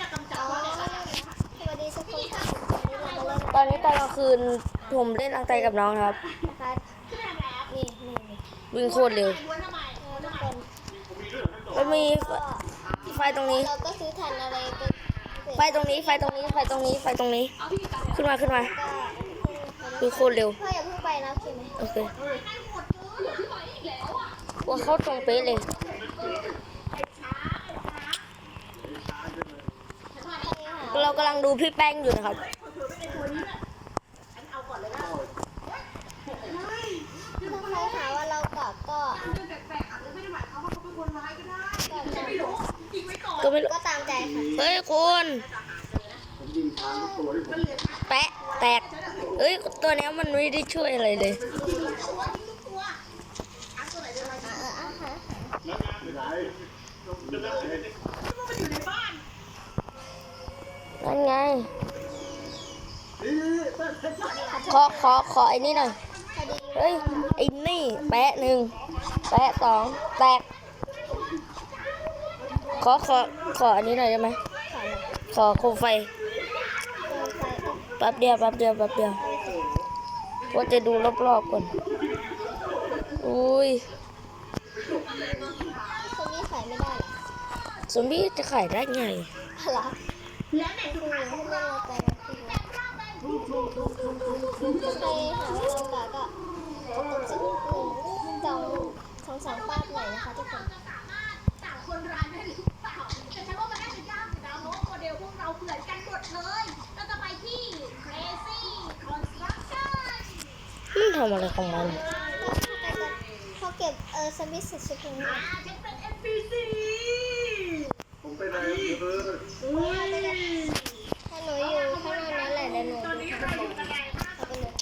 สวัสดีทุกคนค่ะวันนี้เรามาเล่นตอนนี้ตอนกลางคืนผมเล่นอังไตกับน้องครับ นะคะนี่นี่นี่วิ่งโคตรเร็วม้วนทำไมเออทุกคนมันมีก็ไฟตรงนี้ เราก็ซื้อทันอะไรไปไฟตรงนี้ ไฟตรงนี้ ไฟตรงนี้ ไฟตรงนี้เอาพี่กันขึ้นมาขึ้นมาก็วิ่งโคตรเร็วพ่ออย่าเพิ่งไปนะโอเคไหมโอเคให้หมดเลยพี่หอยอีกแล้วอะว่าเข้าตรงเป๊ะเลย ไอ้ช้าไอ้ช้าฉันว่า ตอนนี้ค่ะ เรา กำลังดูพี่แป้งอยู่นะครับเธอไม่ได้ตัวนี้แหละฉันเอาก่อนเลยนะถ้าใครหาว่าเรากลับก็เดินแปลกๆอาจจะไม่ได้หมายความว่าเขาเป็นคนร้ายก็ได้ก็ฉันไม่รู้ยิงไว้ก่อนก็ไม่รู้ก็ตามใจค่ะเฮ้ยคุณแปะแตกเฮ้ยตัวเนี้ยมันไม่ได้ช่วยอะไรเลยตัวยิงทุกตัวอันตัวไหนเดินมาเออเอออะฮะมันอยู่ในบ้าน นั่นไง ขอขอขอไอ้นี่หน่อยพอดีเฮ้ย ไอ้นี่แปะหนึ่งแปะสองแตก ขอขอขออันนี้หน่อยได้ไหม ขอหน่อยขอโคมไฟเออไฟเออแป๊บเดียวแป๊บเดียวแป๊บเดียวว่าจะดูรอบๆก่อน อุ้ยคนนี้ขายไม่ได้เหรอซอมบี้จะขายได้ไงเหรอ แล้วไหนคือให้เล่นเราใจนะคือใครหาว่าเรากลับก็กดสักหนึ่งสองสองสองป้าบหนนะคะทุกคนจะสางคนร้ายได้หรือเปล่าแต่ฉันว่ามันน่าจะยากอยู่นะเพราะว่าโมเดลพวกเราเหมือนกันหมดเลยเราจะไปที่ Crazy Construction มันทำอะไรของมันเขาเก็บเออสมิธสุดสุดตรงนี้อ่าฉันเป็น NPC ผมเป็นอะไรเออถ้าหนูอยู่ข้างนอกนั้นแหละเดี๋ยวหนูตอนนี้เราอยู่กันไหนคะเอาไปเลย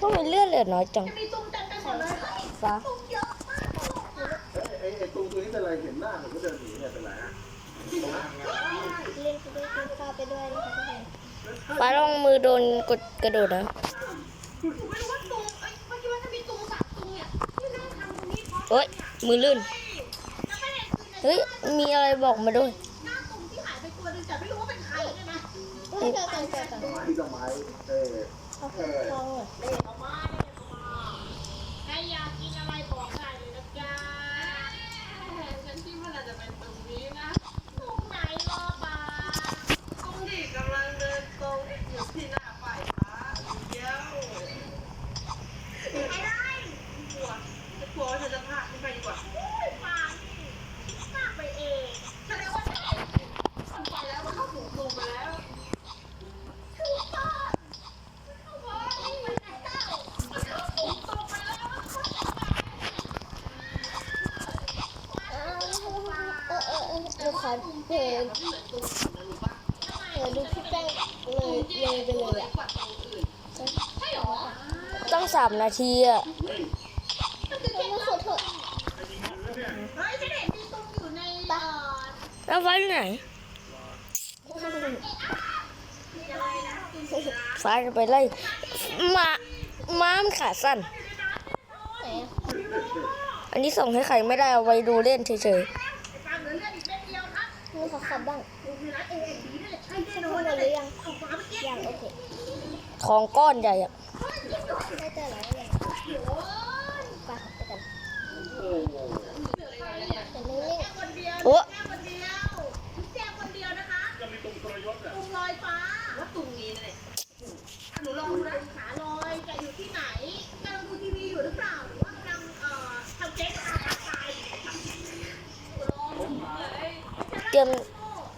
ทำไมเลือดเหลือน้อยจังจะมีตุ้มเต็มไปหมดเลยเฮ้ยฟ้าตุ้มเยอะมากเลยไอ้ไอ้ตูตัวนี้เป็นอะไรเห็นหน้าผมก็เดินหนีเนี่ยเป็นไรฮะเล่นไปด้วยกินข้าวไปด้วยนะคะทุกคนฟ้าลองมือโดนกดกระโดดนะผมไม่รู้ว่าตุ้มเอ้ยเมื่อกี้ว่าจะมีตุ้มสามตุ้มเนี่ยที่นั่งทำตรงนี้เพราะเอ้ยมือลื่นแล้วประ เด็นคือในเฮ้ย มีอะไรบอกมาด้วยหน้าตุ้มที่หายไปตัวหนึงแต่ไม่รู้ว่าเป็นใครเนี่ยนะเฮ้ยเจอกันเจอกันไม้ดอกไม้เออเขาเก็บทองเหรอ เด็กออกมาเด็กออกมาใครอยากกินอะไรบอกได้เลยนะจ๊ะฉันคิดว่าน่าจะเป็นตรงนี้นะตรงไหนรอปา ตรงที่กำลังเดินตรงอยู่ที่หน้าป้ายฟ้าเดี๋ยว อะไร กลัวจะกลัวว่าเธอจะพลาดไม่ไปดีกว่า ปาปากไปเองแสดงว่าใช่มันไปแล้วมันเข้าถูกตรงไปแล้วถูกต้องถูกต้องนี่มันไหนเต้ามันเข้าถูกตรงไปแล้วมันเข้าตรงไป เออเออเออเออขอเออเออดูพี่แป้งเลยเลยไปเลยอะใช่หรอต้องสามนาทีอะมันคือเอแค่อมาขอโทษเฮ้ยฉันเห็นมีตรงอยู่ในเอ่อแล้วฟ้าอยู่ไหนอะไรนะฟ้าจะไปไล่ม้าม้ามันขาสั้นไหนอะอันนี้ส่งให้ใครไม่ได้เอาไว้ดูเล่นเฉยไขับบ้างโรงพยาบาลเอเอ็นดีนี่แหละใช่แน่นพูอดนมาหรือยังเอาฟ้าเมื่อกี้ยังโอเคทองก้อนใหญ่อะได้เจอแล้วเลยโอ้ยไปไปกันแต่นิ่งแค่คนเดียวโอ้ตรงลอยฟ้าว่าตรงนี้นั่นแหละหนูลองดูนะขาลอยแกอยู่ที่ไหนกำลังดูทีวีอยู่หรือเปล่าหรือว่ากำลังเอ่อทำเก๊กอาตายเตรียม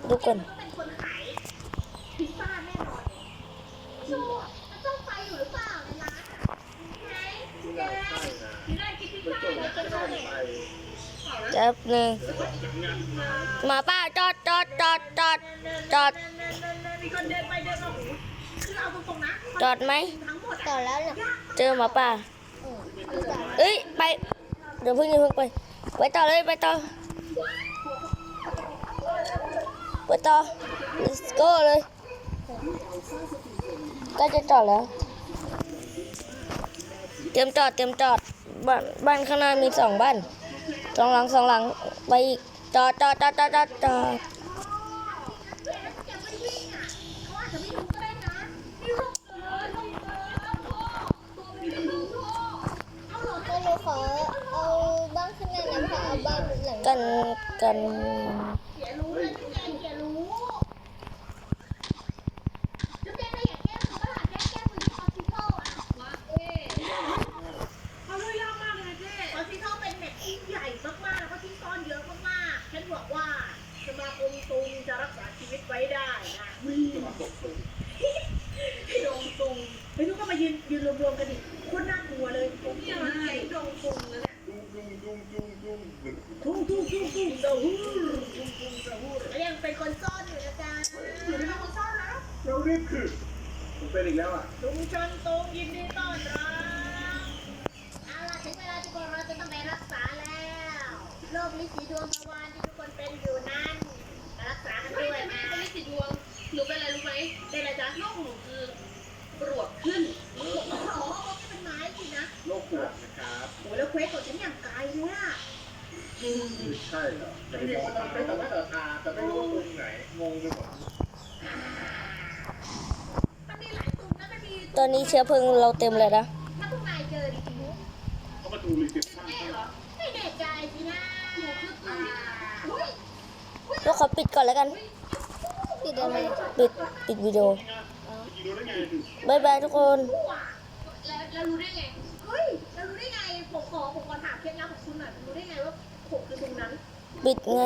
ดูก่อนเป็นคนขายพิซซ่าแน่นอนโชว์มันต้องไฟอยู่หรือเปล่าในร้านไหนแกที่ได้กินพิซมันซ่าจบเลยไม่จะได้ได้ไปแป๊บหนึ่งหมาป้าจอดจอดจอดจอดจอดมีคนเดินไปเดินมาหูคือเอาตรงๆนะจอดไหมทั้งหมดต่อแล้วเนี่ยเจอหมาป่าอืมดูต่อเอ้ยไปเดี๋ยวเพิ่งอย่าเพิ่งไป ไปต่อเลยไปต่อ ไปต่อ let's go เลยก็จะจอดแล้ว เตรียมจอดเตรียมจอดบ้านบ้านข้างหน้ามีสองบ้านสองหลังสองหลังไปอีกจอดจอดจอดจอดจอดจอดกันกัน วิตไว้ได้นะพี่ดงตุงไอ้ทุกก็มายืนยืนรวมๆกันดิโคตรน่ากลัวเลยนี่มันใหญ่ดงตุงนะเนี่ยดุ้งดุ้งดุ้งดุ้งดุ้งเหมือนทุ่งทุ่งทุ่งทุ่งเดาฮู้ทุ่งทุ่งเดาฮู้แล้วยังเป็นคนซ่อนอยู่นะจ๊ะอยู่ในคนซ่อนนะเราเรียกคือผมเป็นอีกแล้วอะชุมชนตุงยินดีต้อนรับเอาล่ะถึงเวลาที่พวกเราจะต้องไปรักษาแล้วโรคลิสีดวงทวารที่ทุกคนเป็นอยู่ สีดวง หนูเป็นอะไรรู้ไหมเป็นอะไรจ๊ะโรคหนูคือปวดขึ้นอ๋อเป็นไม้สินะโรคปวดนะครับโอ้แล้วเควสของฉันอย่างไกลเลยอะใช่เหรอแต่ไม่รู้ว่าแต่ว่าแต่ตาแต่ไม่รู้ว่าตรงไหนงงไปหมดมันมีหลายตุ่มนะมันมีตอนนี้เชื้อเพลิงเราเต็มเลยนะถ้าพวกนายเจอดิจิมุเขามาดูรีเซพชั่นแม่เหรอไม่แน่ใจสินะหนูคือตุ่อ่ามอุ้ย เราขอปิดก่อนแล้วกันปิด ได้ไหมปิดปิดวิดีโอยิงดูได้ไงบายบายทุกคนว้าแล้วแล้วรู้ได้ไงเฮ้ยเรารู้ได้ไงผมขอผมขอถามเคล็ดลับของคุณหน่อยรู้ได้ไงว่าผมคือตรงนั้น ปิดไง